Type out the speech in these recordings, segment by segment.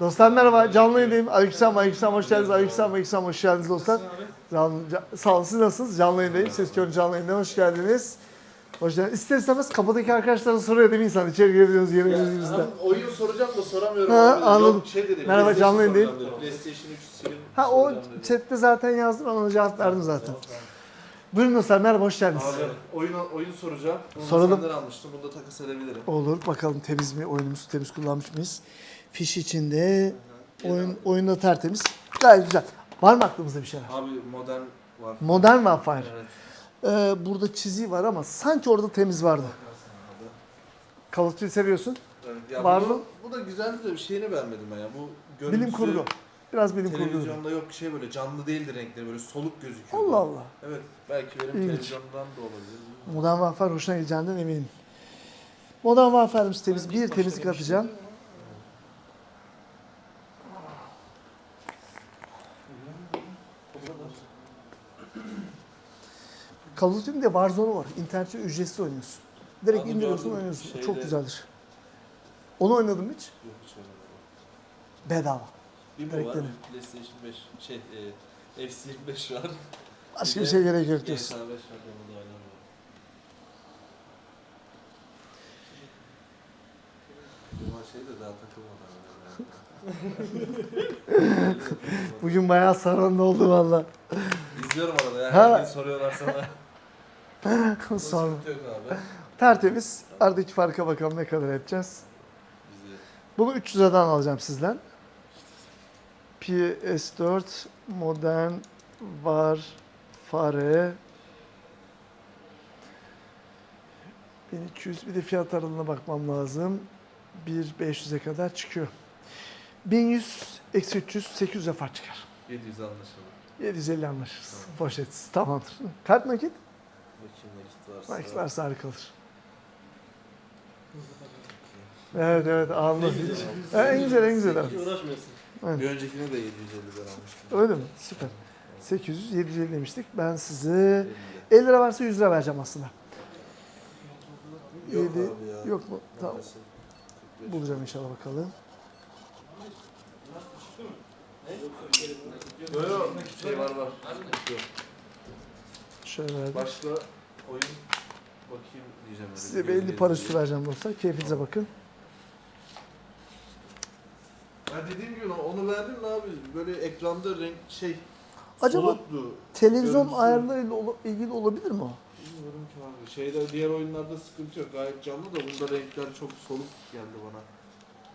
Dostlar merhaba, canlı yayındayım. Aleykümselam, aleykümselam, hoş geldiniz. Aleykümselam, aleykümselam, hoş geldiniz dostlar. Canlı, ca- sağ olun, siz nasılsınız? Canlı yayındayım. Ses Kör'ün canlı yayında hoş geldiniz. Hoş geldiniz. İster istemez kapıdaki arkadaşlara soruyor değil mi insan? İçeri girebiliyorsunuz, yüzde. Abi oyun soracağım da soramıyorum. Ha, abi. anladım. Yok, şey dedi, Merhaba, PlayStation canlı yayındayım. soracağım dedi. PlayStation 3 silin. Ha o chatte zaten yazdım, ona cevap verdim zaten. Buyurun dostlar, merhaba, hoş geldiniz. Abi oyun oyun soracağım. Bunu Soralım. senden almıştım. Bunu da takas edebilirim. Olur, bakalım temiz mi, oyunumuzu temiz kullanmış mıyız? Fiş içinde, oyun oyunda tertemiz. Gayet güzel. Var mı aklımızda bir şeyler? Abi modern var. Modern Warfare. Evet. Ee, burada çiziği var ama sanki orada temiz vardı. Call of Duty seviyorsun. Evet. Ya Var bu, mı? bu da güzeldi de bir şeyini beğenmedim ben ya. Bu görüntüsü Bilim kurgu. Biraz bilim kurgu. televizyonda yok şey böyle canlı değildi renkleri böyle soluk gözüküyor. Allah Allah. Evet belki benim İlginç. televizyondan da olabilir. Modern Warfare hoşuna gideceğinden eminim. Modern Warfare'imiz temiz. Bir temizlik atacağım. Call of Duty'nin de Warzone'u var. İnternette ücretsiz oynuyorsun. Direkt Abi indiriyorsun gördüm. oynuyorsun. Şeyde- Çok güzeldir. Onu oynadın mı hiç? Yok hiç değil. Bedava. Bir bu var. PlayStation 5 şey e, FC25 var. Başka Bir şey gerek yok diyorsun. GTA 5 var onu da oynamıyorum. Ama şey de daha takılmadan Bugün bayağı saran oldu valla. İzliyorum arada ya. Ha. Her gün soruyorlar sana. Sonra. Sıkıntı yok abi. Tertemiz. Aradaki farka bakalım ne kadar. Bizi Bunu 300 liradan alacağım sizden. PS4 modern var fare 1200 bir de fiyat aralığına bakmam lazım. 1500'e kadar çıkıyor. 1100 eksi 300 800'e fark çıkar. 700 anlaşalım. 750 anlaşırız. Poşetsiz. Tamamdır. Kart nakit? Bakayım nakit varsa. Nakit varsa harika olur. Evet evet anladım. Ha, en güzel en güzel. evet. Uğraşmıyorsun. Bir öncekine de 750'den almıştım. Öyle mi? Süper. 800, 750 demiştik. Ben size 50. 50 lira varsa 100 lira vereceğim aslında. Yok Yedi- abi ya. Yok mu? Tamam. Maalesef. 45. Bulacağım inşallah bakalım. Yok yok. Şey var var. Yok. Şöyle verdim. Başka oyun bakayım diyeceğim. Size bir bir 50 göz para üstü vereceğim dostlar. Keyfinize bakın. Ya dediğim gibi onu verdim de abi böyle ekranda renk şey Acaba soluktu. televizyon Görüntüsü- ayarlarıyla ola- ilgili olabilir mi o? Bilmiyorum ki abi. Şeyde diğer oyunlarda sıkıntı yok. Gayet canlı da bunda renkler çok soluk geldi bana.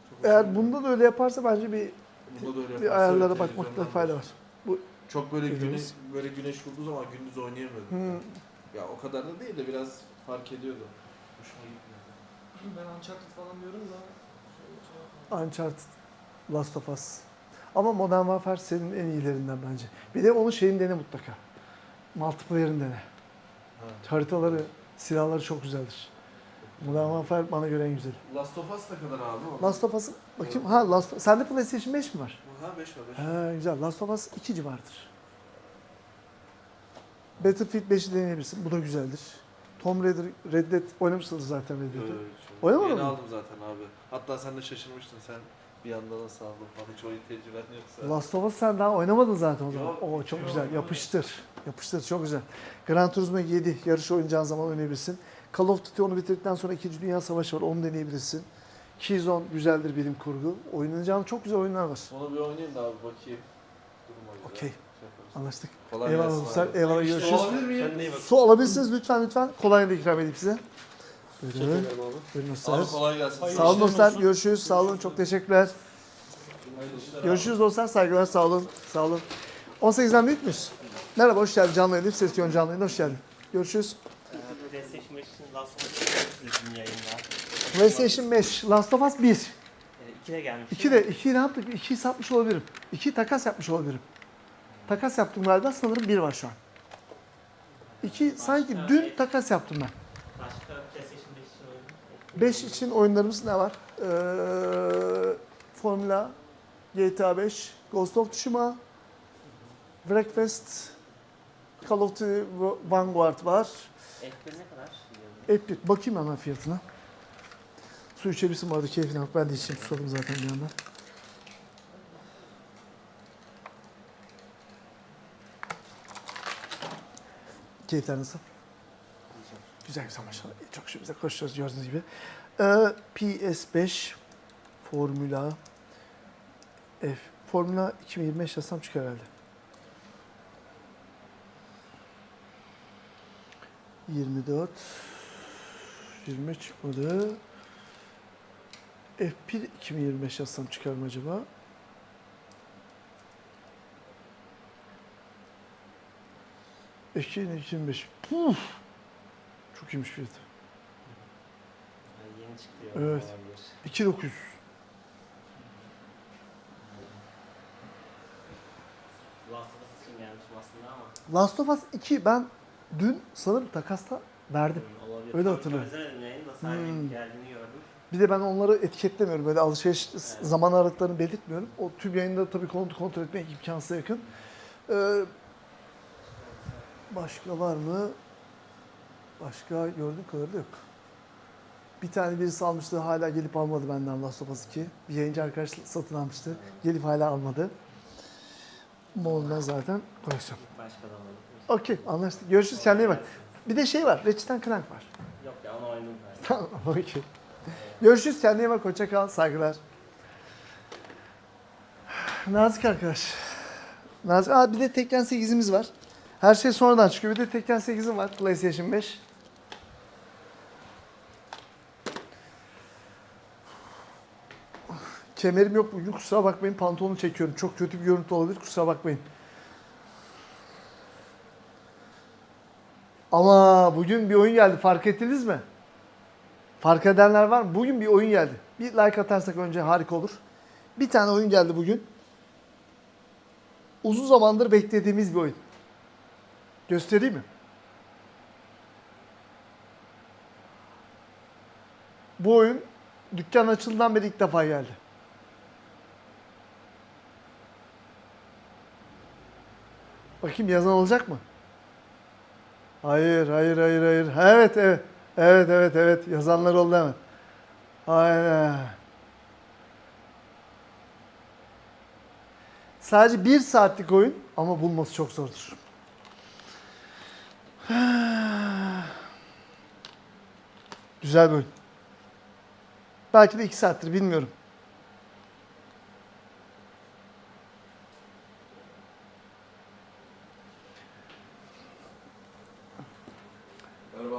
Çok hoşuma Eğer gitti. bunda da öyle yaparsa bence bir, Bunda da öyle bir yaparsa ayarlara bakmakta televizyondan fayda da- var. Çok böyle güneş böyle güneş vurduğu zaman gündüz oynayamıyordum. Hmm. Ya o kadar da değil de biraz fark ediyordu. Hoşuma gitmedi. Ben Uncharted falan diyorum da. Uncharted, Last of Us. Ama Modern Warfare senin en iyilerinden bence. Bir de onun şeyini dene mutlaka. Multiplayer'ını dene. Ha. Haritaları, silahları çok güzeldir. Modern Warfare bana göre en güzeli. Last of Us ne kadar abi? o? Last of Us'ın bakayım. Ha Last Sende PlayStation 5 mi var? Ha 5 var 5. Ha güzel. Last of Us 2 civardır. Battlefield 5'i deneyebilirsin. Bu da güzeldir. Tomb Raider, Red Dead oynamışsınız zaten Red Dead'i. Oynamadın Yeni mı? aldım zaten abi. Hatta sen de şaşırmıştın sen bir anda nasıl aldın falan hiç oyun tecrüben yoksa. Last of Us sen daha oynamadın zaten o zaman. Yok, Oo çok yok, güzel. yok. Yapıştır. Yapıştır çok güzel. Gran Turismo 7 yarış oynayacağın zaman oynayabilirsin. Call of Duty onu bitirdikten sonra 2. Dünya Savaşı var. Onu deneyebilirsin. Killzone güzeldir bilim kurgu. Oynayacağın çok güzel oyunlar var. Onu bir oynayayım da abi bakayım. Duruma. Okey. Şey. Anlaştık. Kolay Eyvallah gelsin dostlar. abi. Eyvallah İşte görüşürüz. olabilir miyim? Kendine iyi bak. Su alabilirsiniz lütfen lütfen. Kolayını da ikram edeyim size. Teşekkür Buyurun. ederim abi. Buyurun dostlar. Abi kolay gelsin. Sağ olun dostlar. olsun. Görüşürüz. Sağ olun. Çok teşekkürler. Hayırlı işler abi. Görüşürüz dostlar. Saygılar. Sağ olun. Sağ olun. 18'den büyük müyüz? Merhaba. Hoş geldin. Canlı yayın. Ses Yön canlı yayında. Hoş geldin. Görüşürüz. PlayStation 5'in Last of Us'ı izledim yayında. PlayStation 5. Last of Us 1. Ee, 2 de gelmiş. 2 de 2'yi ne yaptık? 2'yi satmış olabilirim. 2 takas yapmış olabilirim. Takas yaptım galiba. Sanırım 1 var şu an. 2 sanki dün takas yaptım ben. Başka PlayStation 5 için oyunu. 5 için oyunlarımız ne var? Ee, Formula, GTA 5, Ghost of Tsushima, Breakfast, Call of Duty Vanguard var. F1 ne kadar? Epic. Bakayım hemen fiyatına. Su içebilirsin vardı keyfine bak. Ben de içeyim susadım zaten bir yandan. Keyifler nasıl? Güzel. Güzel maşallah. Çok şükür bize koşuyoruz gördüğünüz gibi. Ee, PS5 Formula F. Formula 2025 yazsam çıkar herhalde. 24 20 çıkmadı. F1 2025 yazsam çıkar mı acaba? F2 2025. Puf! Çok iyiymiş fiyatı. Yani yeni çıktı ya. Evet. olabilir. 2900. Last of Us için gelmişim aslında ama. Last of Us 2 ben dün sanırım takasta verdim. Olabilir. Öyle hatırlıyorum. Hmm. geldiğini. Bir de ben onları etiketlemiyorum. Böyle alışveriş zaman aralıklarını belirtmiyorum. O tüm yayında tabii kontrol, kontrol etmek imkansıza yakın. Ee, başka var mı? Başka gördüğüm kadarıyla yok. Bir tane birisi almıştı hala gelip almadı benden Last of Us 2. Bir yayıncı arkadaş satın almıştı. Gelip hala almadı. Moğol'dan zaten koleksiyon. Başka da. Okey anlaştık. Görüşürüz kendine bak. Bir de şey var. Ratchet Clank var. Yok ya onu oynadım. Tamam okey. Görüşürüz kendine bak. Hoşça kal. Saygılar. Nazik arkadaş. Nazik. Aa, bir de Tekken 8'imiz var. Her şey sonradan çıkıyor. Bir de Tekken 8'im var. PlayStation 5. Kemerim yok bugün. Kusura bakmayın. Pantolonu çekiyorum. Çok kötü bir görüntü olabilir. Kusura bakmayın. Ama bugün bir oyun geldi. Fark ettiniz mi? Fark edenler var mı? Bugün bir oyun geldi. Bir like atarsak önce harika olur. Bir tane oyun geldi bugün. Uzun zamandır beklediğimiz bir oyun. Göstereyim mi? Bu oyun dükkan açıldığından beri ilk defa geldi. Bakayım yazan olacak mı? Hayır, hayır, hayır, hayır. Evet, evet. Evet, evet, evet. Yazanlar oldu hemen. Aynen. Sadece bir saatlik oyun ama bulması çok zordur. Güzel bir oyun. Belki de iki saattir bilmiyorum.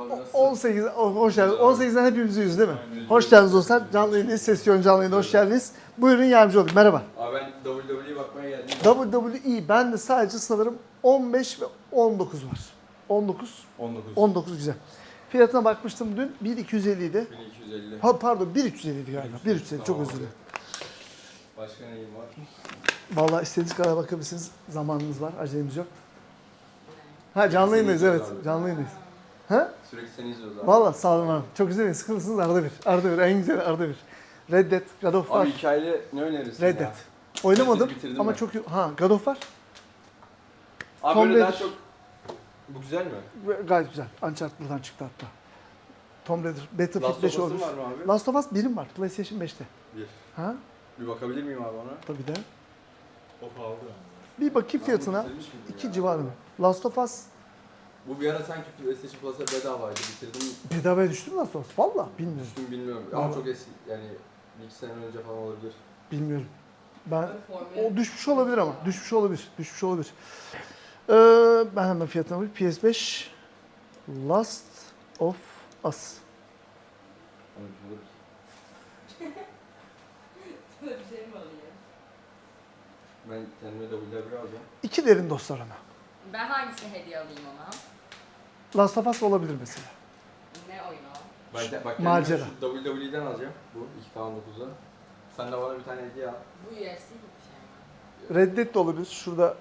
Merhaba abi nasılsın? 18 o- hoş geldiniz. 18'den hepimiz yüz değil mi? Hoş geldiniz dostlar. Canlı yayındayız. Sesyon canlı yayında hoş geldiniz. Buyurun yardımcı olayım. Merhaba. Abi ben WWE'ye bakmaya geldim. WWE bende sadece sanırım 15 ve 19 var. 19, 19. 19 güzel. Fiyatına bakmıştım dün 1250 idi. 1250. Ha, pardon 1350 idi galiba. 1350 çok Tamam özür dilerim. Başka neyim var? Vallahi istediğiniz kadar bakabilirsiniz. Zamanımız var. Acelemiz yok. Ha canlı yayındayız evet. Canlı yayındayız. Ha? Sürekli seni izliyoruz abi. Vallahi sağ olun abi. Çok güzel sıkılırsınız arada bir. Arada bir. En güzel arada bir. Red Dead, God of War. Abi hikayeli ne önerirsin Red ya? Dead. Oynamadım bitirdim ama ben. çok Ha God of War Abi Tomb böyle daha Raider. çok... Bu güzel mi? gayet güzel. Uncharted buradan çıktı hatta. Tomb Raider, Battlefield Last 5 of olmuş. var mı abi? Last of Us 1'im var PlayStation 5'te. Bir. Ha? Bir bakabilir miyim abi ona? Tabii de. O pahalı. Bir bakayım fiyatına. Bitirmiş miydim 2 ya? civarı mı? Last of Us Bu bir ara sanki PlayStation Plus'a bedavaydı. Bitirdim. bedavaya düştü mü of Us? Valla bilmiyorum. Düştüm bilmiyorum. Vallahi. Ama çok eski. Yani bir iki sene önce falan olabilir. Bilmiyorum. Ben o düşmüş olabilir ama. Düşmüş olabilir. Düşmüş olabilir. Ee, ben hemen fiyatına bakayım. PS5 Last of Us. Sana bir şey mi alayım? Ben kendime WWE alacağım. İki derin dostlar ama. Ben hangisini hediye alayım ona? Last of Us olabilir mesela. Ne oyunu? Ben de, bak Macera. kendime şu WWE'den alacağım. Bu 2K19'da. Sen de bana bir tane hediye al. Bu UFC gibi bir şey mi? Red Dead de olabilir. Şurada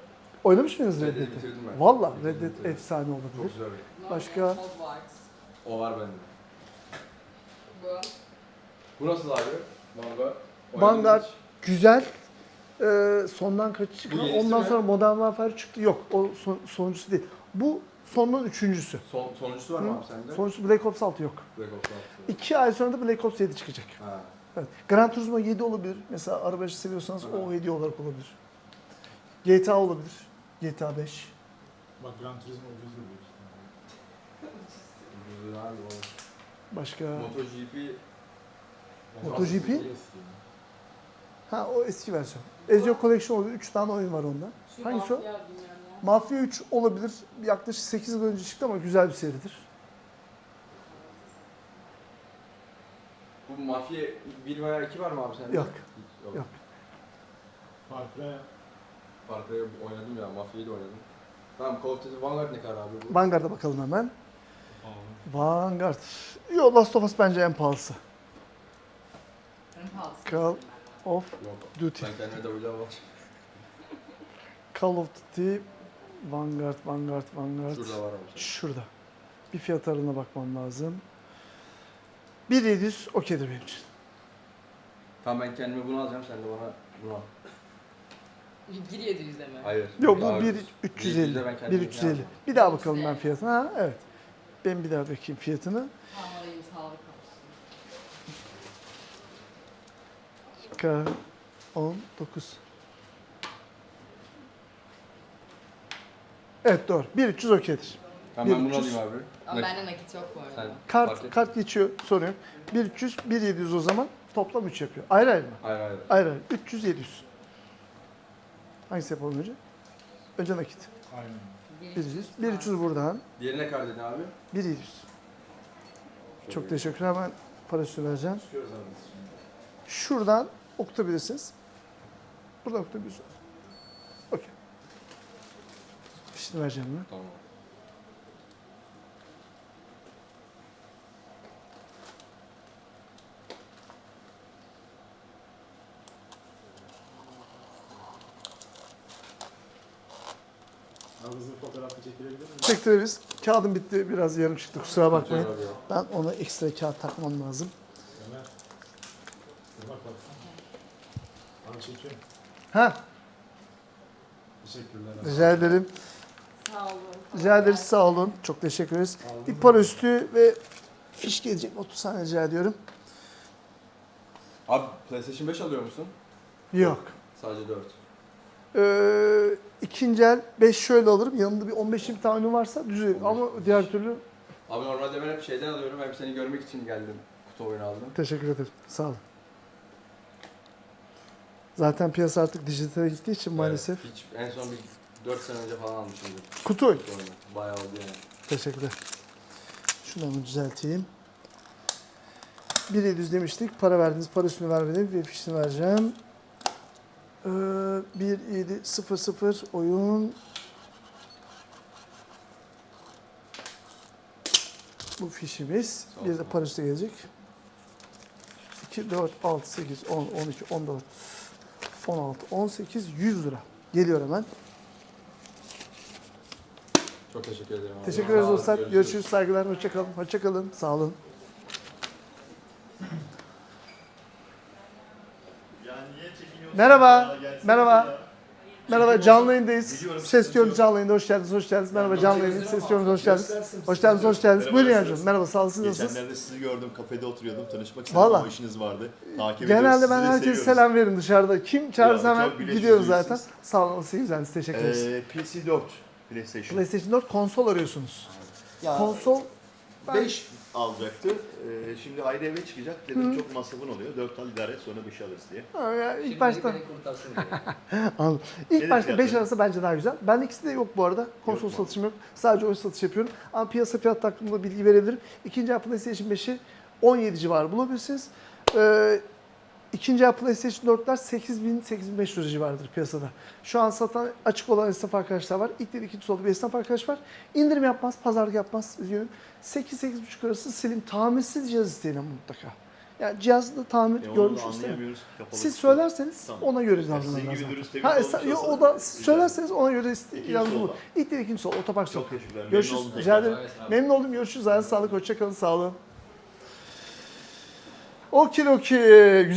oynamış mıydınız Red Red Dead'i Dead'i? bitirdim ben. Valla Red Bitirdim, Dead bitirdim. efsane Çok olabilir. güzel. Başka? Hogwarts. O var bende. Bu. Bu nasıl abi? Manga. Vanguard güzel. Ee, sondan kaçı çıktı? Bu yenisi Ondan mi? sonra Modern Warfare çıktı. Yok o son, sonuncusu değil. Bu sonun üçüncüsü. Son, sonuncusu var mı abi sende? Sonuncusu Black Ops 6 yok. Black Ops 6. İki ay sonra da Black Ops 7 çıkacak. Ha. Evet. Gran Turismo 7 olabilir. Mesela araba seviyorsanız Hı. o hediye olarak olabilir. GTA olabilir. GTA 5. Bak Gran Turismo ucuz abi o. Başka. MotoGP. MotoGP? Ha o eski versiyon. Ezio Collection oluyor. 3 tane oyun var onda. Şu Hangisi o? mafya. Mafya 3 olabilir. Yaklaşık 8 yıl önce çıktı ama güzel bir seridir. Bu Mafya 1 veya 2 var mı abi sende? Yok. Yok. Yok. Farklı. Farklı oynadım ya. Mafya'yı da oynadım. Tamam Call of Duty Vanguard ne kadar abi bu? Vanguard'a bakalım hemen. Vanguard. Yo Last of Us bence en pahalısı. En pahalısı. Call of Yok. Duty. Ben kendime de öyle alacağım. Call of Duty. Vanguard, Vanguard, Vanguard. Şurada var abi. Şurada. Bir fiyat aralığına bakmam lazım. 1700 okeydir benim için. Tamam ben kendime bunu alacağım. Sen de bana bunu al. 1700 deme. Hayır. Yok bu Abi, 1 1.350 350. ben kendim 1350. yapacağım. Bir daha bakalım ben fiyatına. Ha, evet. Ben bir daha bakayım fiyatını. Tamam alayım sağlık olsun. K 19. Evet doğru. 1300 okeydir. Tamam ben bunu 1300. alayım abi. Ama Nakit- bende nakit yok bu arada. Sen- Kart Fark et. kart geçiyor sorun yok. 1300 1700 o zaman toplam 3 yapıyor. Ayrı ayrı mı? Hayır hayır. Ayrı ayrı. 300 700. Hangisi yapalım önce? Önce nakit. Aynen. 1300. 1300 buradan. Diğerine kar dedin abi. 1700. Çok teşekkür Hemen parasını vereceğim. Çıkıyoruz abi. Şuradan okutabilirsiniz. Buradan okutabilirsiniz. Okey. Fişini vereceğim ben. Tamam. Çektiririz. Kağıdım bitti. Biraz yarım çıktı. Kusura bakmayın. Ben ona ekstra kağıt takmam lazım. Ömer. Bir bak baksana. Abi çekiyorum. Ha, Teşekkürler. abi. rica ederim. Sağ olun. Rica ederiz. Sağ olun. Çok teşekkür ederiz. Bir para üstü ve fiş gelecek. 30 saniye rica ediyorum. Abi PlayStation 5 alıyor musun? Yok. Sadece 4. Ee, ikinci el 5 şöyle alırım. Yanında bir 15-20 tane oyunu varsa düzelt. Ama diğer türlü Abi normalde ben hep şeyden alıyorum. Hem seni görmek için geldim. Kutu oyunu aldım. teşekkür ederim. Sağ olun. Zaten piyasa artık dijitale gittiği için maalesef. Evet, hiç, en son bir 4 sene önce falan almışımdır. Kutu oyun. Bayağı oldu yani. Teşekkürler. Şunu düzelteyim. 1700 demiştik. Para verdiniz. Para üstünü vermedim. Ve fişini vereceğim. Ee, 1700 oyun. Bu fişimiz. Bir de para üstü gelecek. 2, 4, 6, 8, 10, 12, 14, 16, 18, 100 lira. Geliyor hemen. Çok teşekkür ederim abi. Teşekkür Sağ ederiz olun, dostlar. Görüşürüz. Saygılar. Hoşçakalın. Hoşçakalın. Sağ olun. Merhaba. Merhaba. Merhaba canlı yayındayız. Ses diyorum canlı yayında hoş geldiniz, hoş geldiniz. Merhaba canlı yayındayız. Ses diyorum hoş geldiniz. Hoş geldiniz, hoş geldiniz. Buyurun Yancım. Merhaba, sağ olun. Siz nasılsınız? Geçenlerde sizi gördüm, kafede oturuyordum, tanışmak istedim Valla. ama işiniz vardı. Takip ediyoruz, Genelde sizi ben de herkese seviyoruz. selam veririm dışarıda. Kim çağırırsa Ya, hemen gidiyoruz yüzlüsünüz. zaten. Sağ olun, siz güzelsiniz. Teşekkür ederiz. Ee, PC4, PlayStation. PlayStation 4 konsol arıyorsunuz. Ya, Konsol 5 alacaktı. Ee, şimdi ayrı eve çıkacak. Dedim çok masrafın oluyor. 4 al idare sonra bir şey alırız diye. Ha, ya ilk Şimdi başta beni kurtarsın diye. Anladım. İlk Nedir başta 5 fiyatları? arası bence daha güzel. Ben ikisi de yok bu arada. Konsol Yok mu? satışım yok. Sadece oyun satışı yapıyorum. Ama piyasa fiyat hakkında bilgi verebilirim. İkinci el PlayStation 5'i 17 civarı bulabilirsiniz. Ee, ikinci el PlayStation 4'ler 8000-8500 lira civarıdır piyasada. Şu an satan açık olan esnaf arkadaşlar var. İlk değil ikinci solda bir esnaf arkadaş var. İndirim yapmaz, pazarlık yapmaz. Üzgünüm. 8-8,5 arası silim tamirsiz cihaz isteyin ama mutlaka. Yani cihazda tamir E, görmüş. Kapalı Siz söylerseniz Tamam. ona göre Yani davranırlar gibi temiz Ha, esa- yo, o da rica söylerseniz ona göre yalnız solda. İlk değil ikinci sol, otopark. Memnun Görüşürüz. oldum Rica ederim. Memnun oldum. Görüşürüz. Ayağınıza sağlık. Hoşçakalın. Sağ olun. Okey okey. Güzel.